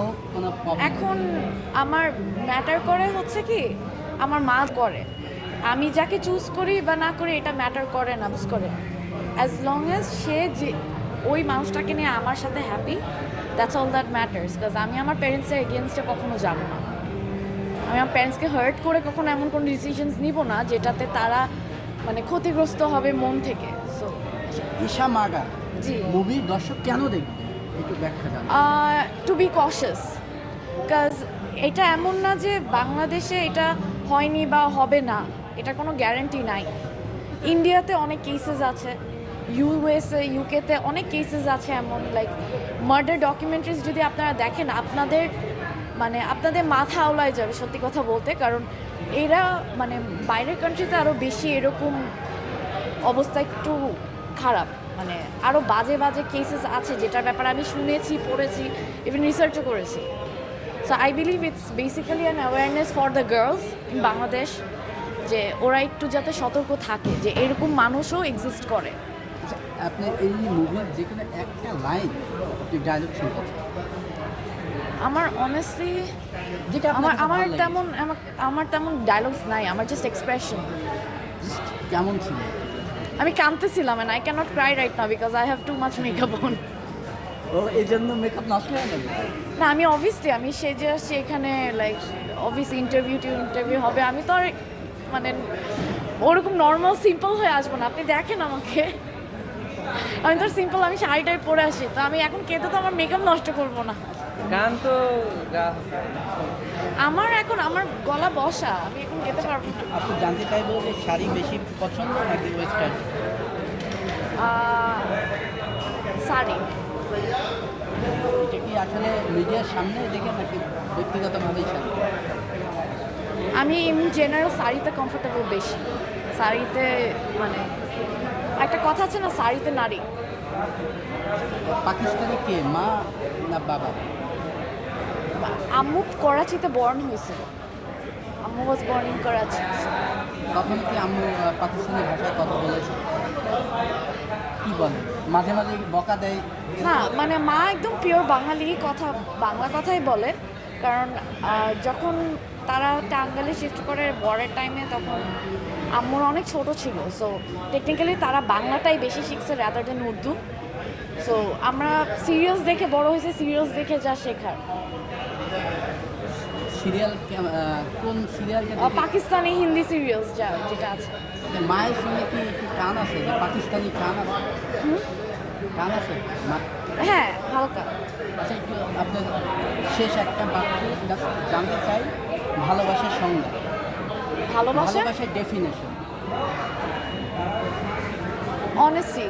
হোক কোনো এখন আমার ম্যাটার করে হচ্ছে কি আমার মা করে। আমি যাকে চুজ করি বা না করি এটা ম্যাটার করে না বুঝ করে অ্যাজ লং অ্যাজ সে যে ওই মানুষটাকে নিয়ে আমার সাথে happy that's all that matters because আমি আমার প্যারেন্টসের এগেনস্টে কখনো যাব না। আমি আমার প্যারেন্টসকে হার্ট করে কখনো এমন কোনো ডিসিশনস নিব না যেটাতে তারা মানে ক্ষতিগ্রস্ত হবে মন থেকে so Esha murder ji. Movie দর্শক কেন দেখবে? টু বি কশাস কাজ এটা এমন না যে বাংলাদেশে এটা হয়নি বা হবে না, এটা কোনো গ্যারান্টি নাই। ইন্ডিয়াতে অনেক কেসেস আছে ইউএসএ ইউকেতে অনেক কেসেস আছে এমন লাইক মার্ডার ডকুমেন্টারিজ যদি আপনারা দেখেন, আপনাদের মানে আপনাদের মাথা আওলায় যাবে সত্যি কথা বলতে, কারণ এরা মানে বাইরের কান্ট্রিতে আরও বেশি এরকম অবস্থা একটু খারাপ। মানে আরও বাজে বাজে কেসেস আছে যেটার ব্যাপারে আমি শুনেছি পড়েছি ইভেন রিসার্চও করেছি। So I believe it's basically an awareness for the girls in Bangladesh যে ওরা একটু যাতে সতর্ক থাকে যে এরকম মানুষও এক্সিস্ট করে। আচ্ছা, আপনি এই মুভির যে কোনো একটা লাইন ডায়লগ শুনতে আমার অনেস্টলি যেটা আমার আমার তেমন আমার তেমন ডায়লগস নাই আমার জাস্ট এক্সপ্রেশন কেমন ছিল? আমি কাঁদতেছিলাম and I can't cry right না because I have too much makeup on ও এই জন্য মেকআপ নষ্ট হয়ে যাবে? না আমি অবভিয়াসলি আমি সেজে আসছি এখানে like office interview to interview হবে। আমি তো আর মানে ওরকম নর্মাল সিম্পল হয়ে আসব না। আপনি দেখেন আমাকে। আমি তো সিম্পল আমি শাড়িটাই পরে আসি। তো আমি এখন কেটে তো আমার মেকআপ নষ্ট করব না। গান তো আমার এখন আমার গলা বসা আমি এখন যেতে পারব আপনি জানতে চাইব যে শাড়ি বেশি পছন্দ নাকি ওয়েস্টার্ন শাড়ি। এটা কি আসলে মিডিয়ার সামনে দেখে নাকি ব্যক্তিগতভাবেই শাড়ি? আমি ইন জেনারেল শাড়িতে কমফোর্টেবল বেশি। শাড়িতে মানে একটা কথা আছে না শাড়িতে নারী। পাকিস্তানি কে মা না বাবা? আম্মু করাচিতে বর্ন হয়েছিল। আম্মু ওয়াজ বর্ন ইন করাচি। কখনো কি আম্মু পাকিস্তানি ভাষায় কথা বলেছে? কি বলে? মাঝে মাঝে বকা দেয়। না মানে মা একদম পিওর বাঙালি কথা বাংলা কথাই বলে। কারণ যখন তারা টাঙ্গালে শিফট করে বরের টাইমে তখন আম্মুর অনেক ছোট ছিল। সো টেকনিক্যালি তারা বাংলাটাই বেশি শিখছে রাদার দেন উর্দু। সো আমরা সিরিয়াস দেখে বড় হয়েছে সিরিয়াস দেখে যা শেখার। সিরিয়াল কোন সিরিয়ালকে আহ, পাকিস্তানি হিন্দি সিরিয়ালস যা যেটা আছে। মায়ের সঙ্গে কি একটু টান আছে? যে পাকিস্তানি টান আছে? টান আছে? হ্যাঁ হালকা। আচ্ছা একটু আপনার শেষ একটা বাক্য জানতে চাই ভালোবাসার সংজ্ঞা। ভালোবাসা? ভালোবাসার definition honesty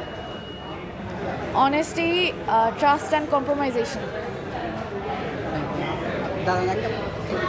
honesty trust and compromisation দাঁড়ান একটা